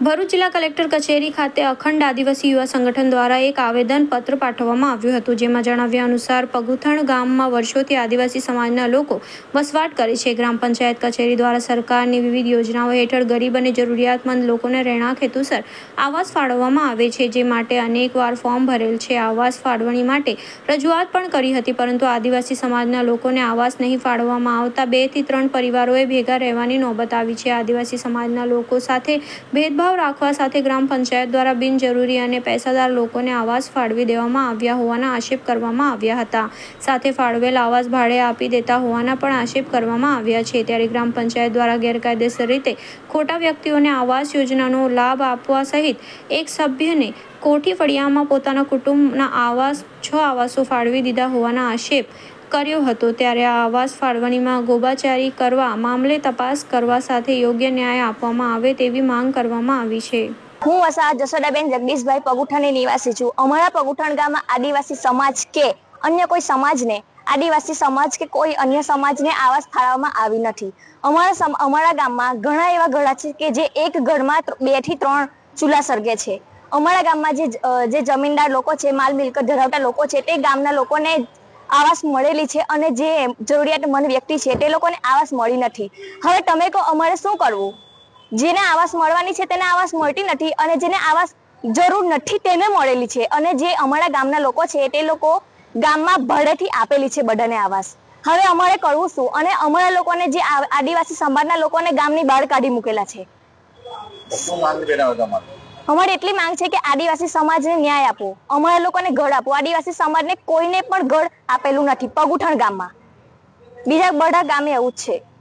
ભરૂચ જિલ્લા કલેક્ટર કચેરી ખાતે અખંડ આદિવાસી યુવા સંગઠન દ્વારા એક આવેદન પત્ર પાઠવવામાં આવ્યું હતું, જેમાં જણાવ્યા અનુસાર પગુથણ ગામમાં વર્ષોથી આદિવાસી સમાજના લોકો વસવાટ કરે છે. ગ્રામ પંચાયત કચેરી દ્વારા સરકારની વિવિધ યોજનાઓ હેઠળ ગરીબ અને જરૂરિયાતમંદ લોકોને રહેણાંક હેતુસર આવાસ ફાળવવામાં આવે છે, જે માટે અનેકવાર ફોર્મ ભરેલ છે. આવાસ ફાળવણી માટે રજૂઆત પણ કરી હતી, પરંતુ આદિવાસી સમાજના લોકોને આવાસ નહીં ફાળવવામાં આવતા બેથી ત્રણ પરિવારોએ ભેગા રહેવાની નોબત આવી છે. આદિવાસી સમાજના લોકો સાથે ભેદભાવ રાખવા સાથે ગ્રામ પંચાયત દ્વારા બિનજરૂરી અને પૈસાદાર લોકોને આવાસ ફાળવી દેવામાં આવ્યા હોવાના આક્ષેપ કરવામાં આવ્યા હતા. સાથે ફાળવેલ આવાસ ભાડે આપી દેતા હોવાના પણ આક્ષેપ કરવામાં આવ્યા છે. ત્યારે ગ્રામ પંચાયત દ્વારા ગેરકાયદેસર રીતે ખોટા વ્યક્તિઓને આવાસ યોજનાનો લાભ આપવા સહિત એક સભ્યને કોઠી ફળિયામાં પોતાના કુટુંબના આવાસ, છ આવાસો ફાળવી દીધા હોવાના આક્ષેપ કર્યો હતો ત્યારે આ આવાસ ફાળવણીમાં ગોબાચારી કરવા, મામલે તપાસ કરવા સાથે યોગ્ય ન્યાય આપવામાં આવે તેવી માંગ કરવામાં આવી છે. હું વસા જસોડાબેન જગદીશભાઈ પગુઠણની નિવાસી છું. અમારા પગુઠણ ગામમાં આદિવાસી સમાજ કે અન્ય કોઈ સમાજને, આદિવાસી સમાજ કે કોઈ અન્ય સમાજને આવાસ ફાળવવામાં આવી નથી. અમારા અમારા ગામમાં ઘણા એવા ઘડા છે કે જે એક ઘરમાં બેથી ત્રણ ચૂલા સળગે છે. અમારા ગામમાં જે જે જમીનદાર લોકો છે, માલ મિલકત ધરાવતા લોકો છે, તે ગામના લોકોને આવાસ મળેલી છે અને જે જરૂરિયાતમંદ વ્યક્તિ છે, તે લોકોને આવાસ મળી નથી. હવે તમે કહો, અમારે શું કરવું? જેને આવાસ મળવાની છે, તેને આવાસ મળતી નથી અને જેને આવાસ જરૂર નથી, તેને મળેલી છે. અને જે અમારા ગામના લોકો છે, તે લોકો ગામમાં ભાડેથી આપેલી છે બધાને આવાસ. હવે અમારે કરવું શું? અને અમારા લોકોને જે આદિવાસી સમાજના લોકોને ગામની બહાર કાઢી મૂકેલા છે. શું માંગ અમારી એટલી માંગ છે કે આદિવાસી સમાજને ન્યાય આપો. અમારા લોકોને ઘર આપો. આદિવાસી સમાજને કોઈને પણ ઘર આપેલું નથી. પગુઠણ ગામમાં. બીજા બધા ગામે એવું જ છે.